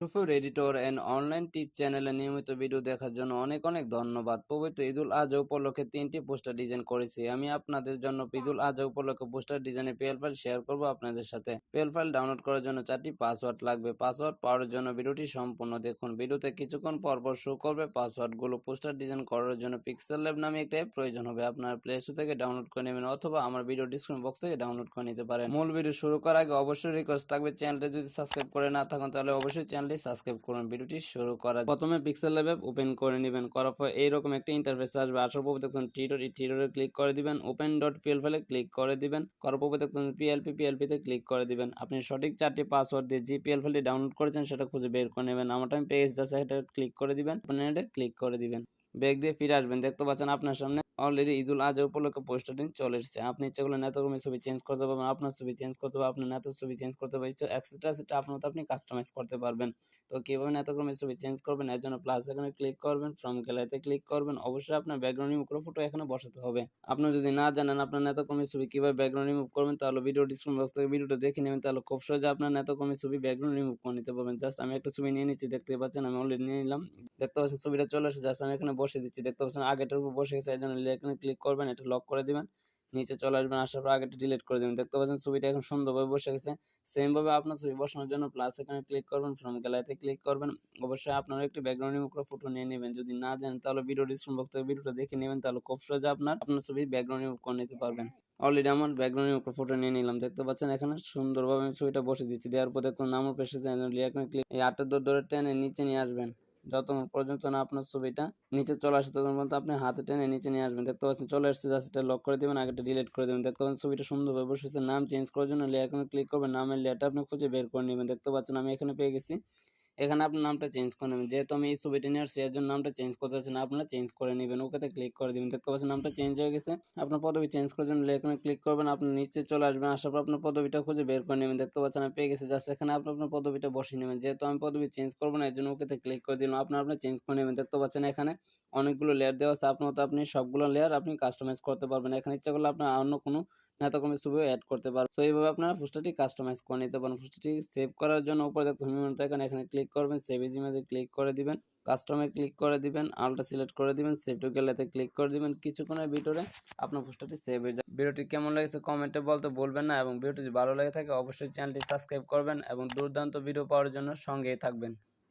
সুফুর editor and online tip চ্যানেলে নিয়মিত video দেখার জন্য অনেক অনেক ধন্যবাদ। পবিত্র ঈদুল আজহা উপলক্ষে তিনটি পোস্টার ডিজাইন করেছি। আমি আপনাদের জন্য ঈদুল আজহা উপলক্ষে পোস্টার ডিজাইনে পেল ফাইল শেয়ার করব আপনাদের সাথে। পেল ফাইল ডাউনলোড করার জন্য চারটি পাসওয়ার্ড লাগবে। পাসওয়ার্ড পাওয়ার জন্য ভিডিওটি সম্পূর্ণ দেখুন। ভিডিওতে কিছুক্ষণ পর পর শো করবে পাসওয়ার্ডগুলো পোস্টার ডিজাইন করার জন্য পিক্সেল ল্যাব নামে একটা অ্যাপ প্রয়োজন হবে। আপনার প্লে স্টোর থেকে ডাউনলোড করে নেবেন অথবা আমার ভিডিও ডিসক্রিপশন বক্স থেকে ডাউনলোড করে নিতে পারেন। মূল ভিডিও শুরু করার আগে অবশ্যই রিকোয়েস্ট থাকবে চ্যানেলটি যদি সাবস্ক্রাইব করে না থাকুন তাহলে অবশ্যই চ্যানেলটি সাবস্ক্রাইব করুন। ভিডিওটি শুরু করা প্রথমে পিক্সেল ল্যাব ওপেন করে নেবেন। করার পর এইরকম একটা ইন্টারফেস আসবে। আসার পর দেখুন টিডর এই টিডরে ক্লিক করে দিবেন। ওপেন ডট পিএল ফাইলে ক্লিক করে দিবেন। করার পর দেখুন পিএলপি পিএলপি তে ক্লিক করে দিবেন। আপনি সঠিক চারটি পাসওয়ার্ড দিয়ে যে পিএল ফাইলটি ডাউনলোড করেছেন সেটা খুঁজে বের করে নেবেন। আমার টাইম পেজ যাচ্ছে এটা ক্লিক করে দিবেন। ওপেন ক্লিক করে দিবেন। ব্যাগ দিয়ে ফিরে আসবেন। দেখতে পাচ্ছেন আপনার সামনে অলরেডি ঈদুল আজহা উপলক্ষে পোস্টারটি চলে এসেছে। আপনি ইচ্ছে করলে নেতাকর্মীর ছবি চেঞ্জ করতে পারবেন, আপনার ছবি চেঞ্জ করতে পারবেন, আপনার নেতার ছবি চেঞ্জ করতে পারবেন এক্সট্রা সেটা আপনার আপনি কাস্টমাইজ করতে পারবেন। তো কীভাবে নেতাকর্মীর ছবি চেঞ্জ করবেন, এর জন্য প্লাস এখানে ক্লিক করবেন ফ্রম গ্যালারিতে ক্লিক করবেন, অবশ্যই আপনার ব্যাকগ্রাউন্ড রিমুভ করে ফটো এখানে বসাতে হবে। আপনি যদি না জানেন আপনার নেতাকর্মীর ছবি কীভাবে ব্যাকগ্রাউন্ড রিমুভ করবেন, তাহলে ভিডিও ডিসক্রিপশন বক্স থেকে ভিডিওটা দেখে নেবেন, তাহলে খুব সহজে আপনার নেতাকর্মীর ছবি ব্যাকগ্রাউন্ড রিমুভ করে নিতে পারবেন। জাস্ট আমি একটা ছবি নিয়ে নিচ্ছি দেখতে পাচ্ছেন, আমি অলরেডি নিয়ে নিলাম। দেখতে পাচ্ছেন, ছবিটা চলে এসেছে জাস্ট আমি এখানে বসে দিচ্ছি, দেখতে পাচ্ছেন আগেটার উপর বসে গেছে এই জন্য এখানে ক্লিক করবেন, এটা লক করে দিবেন, নিচে চলে আসবেন, আসার পর আগেটা ডিলিট করে দেবেন। দেখতে পাচ্ছেন ছবিটা এখন সুন্দরভাবে বসে গেছে। সেমভাবে আপনার ছবি বসানোর জন্য প্লাস এখানে ক্লিক করবেন ফ্রম গ্যালারিতে ক্লিক করবেন। অবশ্যই আপনারা একটি ব্যাকগ্রাউন্ড রিমুভ করে ফটো নিয়ে নেবেন। যদি না জানেন, তাহলে ভিডিও ডিসক্রিপশন বক্স থেকে ভিডিওটা দেখে নেবেন, তাহলে খুব সহজে আপনার আপনার ছবি ব্যাকগ্রাউন্ড রিমুভ করে নিতে পারবেন। অলরেডি আমার ব্যাকগ্রাউন্ড করে ফটো নিয়ে নিলাম। দেখতে পাচ্ছেন এখানে সুন্দরভাবে আমি ছবিটা বসে দিচ্ছি। দেওয়ার পর দেখুন নামও পেশে এখানে ক্লিক এই আটের দর ধরে টেনে নিচে নিয়ে আসবেন। যতক্ষণ পর্যন্ত না আপনার ছবিটা নিচে চলে আসে, ততক্ষণ পর্যন্ত আপনি হাতে টেনে নিচে নিয়ে আসবেন। দেখতে পাচ্ছেন, চলে আসছে এটা লক করে দেবেন আগেটা ডিলিট করে দেবেন। দেখতে পাচ্ছেন, ছবিটা সুন্দরভাবে বসেছে, নাম চেঞ্জ করার জন্য লেয়ার ক্লিক করবেন, নামের লেয়ারটা আপনি খুঁজে বের করে নেবেন। দেখতে পাচ্ছেন, আমি এখানে পেয়ে গেছি এখানে আপনার নামটা চেঞ্জ করে নেবেন। যেহেতু আমি এই ছবিটি নিয়ে এর জন্য নামটা চেঞ্জ করতে চাচ্ছি না। আপনারা চেঞ্জ করে নেবেন। ওকেতে ক্লিক করে দেবেন। দেখতে পাচ্ছেন নামটা চেঞ্জ হয়ে গেছে। আপনার পদবি চেঞ্জ করার জন্য এখানে ক্লিক করবেন। আপনি নিচে চলে আসবেন। আসার পর আপনার পদবিটা খুঁজে বের করে নেবেন। দেখতে পাচ্ছেন আমি পেয়ে গেছে। জাস্ট এখানে আপনি আপনার পদবিটা বসিয়ে নেবেন। যেহেতু আমি পদবি চেঞ্জ করব না, এর জন্য ওকেতে ক্লিক করে দিলাম। আপনার আপনি চেঞ্জ করে নেবেন। দেখতে পাচ্ছেন এখানে অনেকগুলো লেয়ার দেওয়া আছে। আপনার আপনি সবগুলো লেয়ার আপনি কাস্টমাইজ করতে পারবেন। এখানে ইচ্ছা করলে আপনার অন্য কোনো নেতাকর্মী ছবিও অ্যাড করতে পারবেন। তো এইভাবে আপনারা ফুস্টারটি কাস্টমাইজ করে নিতে পারেন। ফুস্টারটি সেভ করার জন্য উপরে দেখতে এখানে এখানে ক্লিক করবেন সেভ ইজ ইমেজে ক্লিক করে দিবেন। কাস্টমে ক্লিক করে দিবেন আলটা সিলেক্ট করে দিবেন সেভ টু গেলাতে ক্লিক করে দিবেন। কিছুক্ষণের ভিতরে আপনার পোস্টারটি সেভ হয়ে যাবে। ভিডিওটি কেমন লেগেছে কমেন্টে বলতে বলবেন না এবং ভিডিওটি যদি ভালো লেগে থাকে অবশ্যই চ্যানেলটি সাবস্ক্রাইব করবেন এবং দুর্দান্ত ভিডিও পাওয়ার জন্য সঙ্গেই থাকবেন।